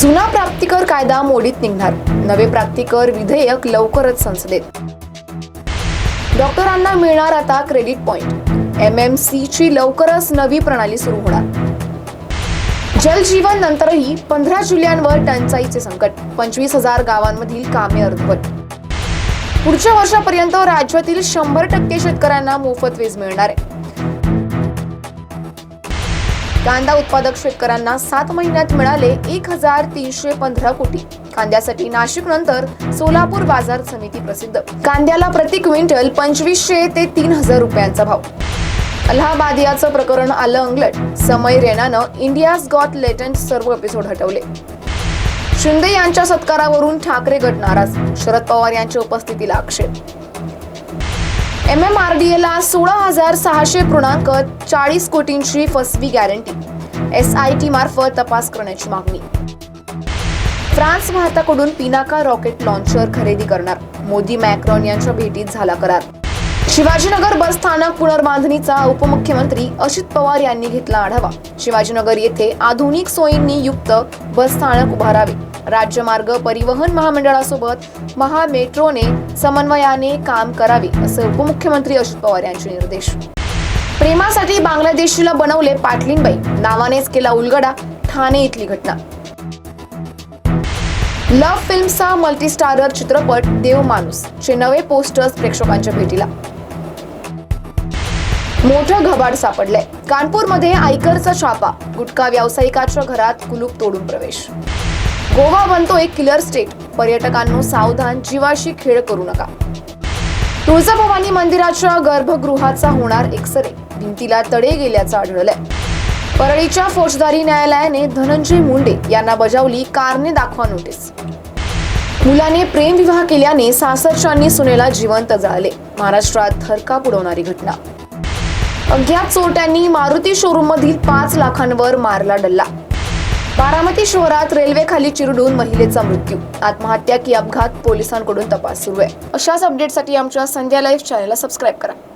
जुना प्राप्तिकर कायदा मोडीत निघणार. नवे प्राप्तिकर विधेयक लवकरच संसदेत. डॉक्टरांना मिळणार आता credit point. M M C ची लवकरच नवी प्रणाली सुरू होणार. जलजीवन नंतरही पंधरा जिल्ह्यांवर टंचाईचे संकट. पंचवीस हजार गावांमधील कामे अर्धवट पुढच्या वर्षापर्यंत राज्यातील शंभर टक्के शेतकऱ्यांना मोफत वीज मिळणार आहे. कांदा उत्पादक शेतकऱ्यांना सात महिन्यात मिळाले एक हजार तीनशे पंधरा कोटी. कांद्यासाठी नाशिक नंतर सोलापूर बाजार समिती प्रसिद्ध. कांद्याला प्रति क्विंटल पंचवीसशे ते तीन हजार रुपयांचा भाव. अलाहाबाद याचं प्रकरण आलं अंगलट. समय रेनानं इंडियाज गॉट लेटंट सर्व एपिसोड हटवले. शिंदे यांच्या सत्कारावरून ठाकरे गट नाराज. शरद पवार यांच्या उपस्थितीला आक्षेप. एम एम आर डी एला सोळा हजार सहाशे पूर्णांक चाळीस कोटींची फसवी गॅरंटी. एस आय टी मार्फत तपास करण्याची मागणी. फ्रान्स भारताकडून पिनाका रॉकेट लॉन्चर खरेदी करणार. मोदी मॅक्रॉन यांच्या भेटीत झाला करार. शिवाजीनगर बस स्थानक पुनर्बांधणीचा उपमुख्यमंत्री अजित पवार यांनी घेतला आढावा. शिवाजीनगर येथे आधुनिक सोयींनी युक्त बस स्थानक उभारावे. राज्य मार्ग परिवहन महामंडळासोबत महा मेट्रोने समन्वयाने काम करावे असे उपमुख्यमंत्री अजित पवार यांचे निर्देश. प्रेमासाठी बांगलादेशीला बनवले पाटलींबाई. नावानेच केला उलगडा. ठाणे इथली घटना. लव्ह फिल्मचा मल्टीस्टारर चित्रपट देव माणूस. चे नवे पोस्टर्स प्रेक्षकांच्या भेटीला. मोठं घबाड सापडलंय. कानपूरमध्ये आयकरचा छापा. गुटखा व्यावसायिकाच्या घरात कुलूप तोडून प्रवेश. गोवा बनतो एक किलर स्टेट पर्यटकांनो सावधान जीवाशी खेळ करू नका. तुळजाभवानी मंदिराच्या गर्भगृहाचा होणार एक्सरे भिंतीला तडे गेल्याचं आढळलंय. परळीच्या फौजदारी न्यायालयाने धनंजय मुंडे यांना बजावली कारने दाखवा नोटीस. मुलाने प्रेमविवाह केल्याने सासरच्यांनी सुनेला जिवंत जाळले. महाराष्ट्रात थरकाप उडवणारी घटना. अज्ञात चोरट्यांनी मारुती शोरूम मधील पाच लाखांवर मारला डल्ला. बारामती शहरात रेल्वे खाली चिरडून महिलेचा मृत्यू. आत्महत्या की अपघात पोलिसांकडून तपास सुरू आहे. अशाच अपडेटसाठी आमच्या संध्या लाईव्ह चॅनलला सबस्क्राईब करा.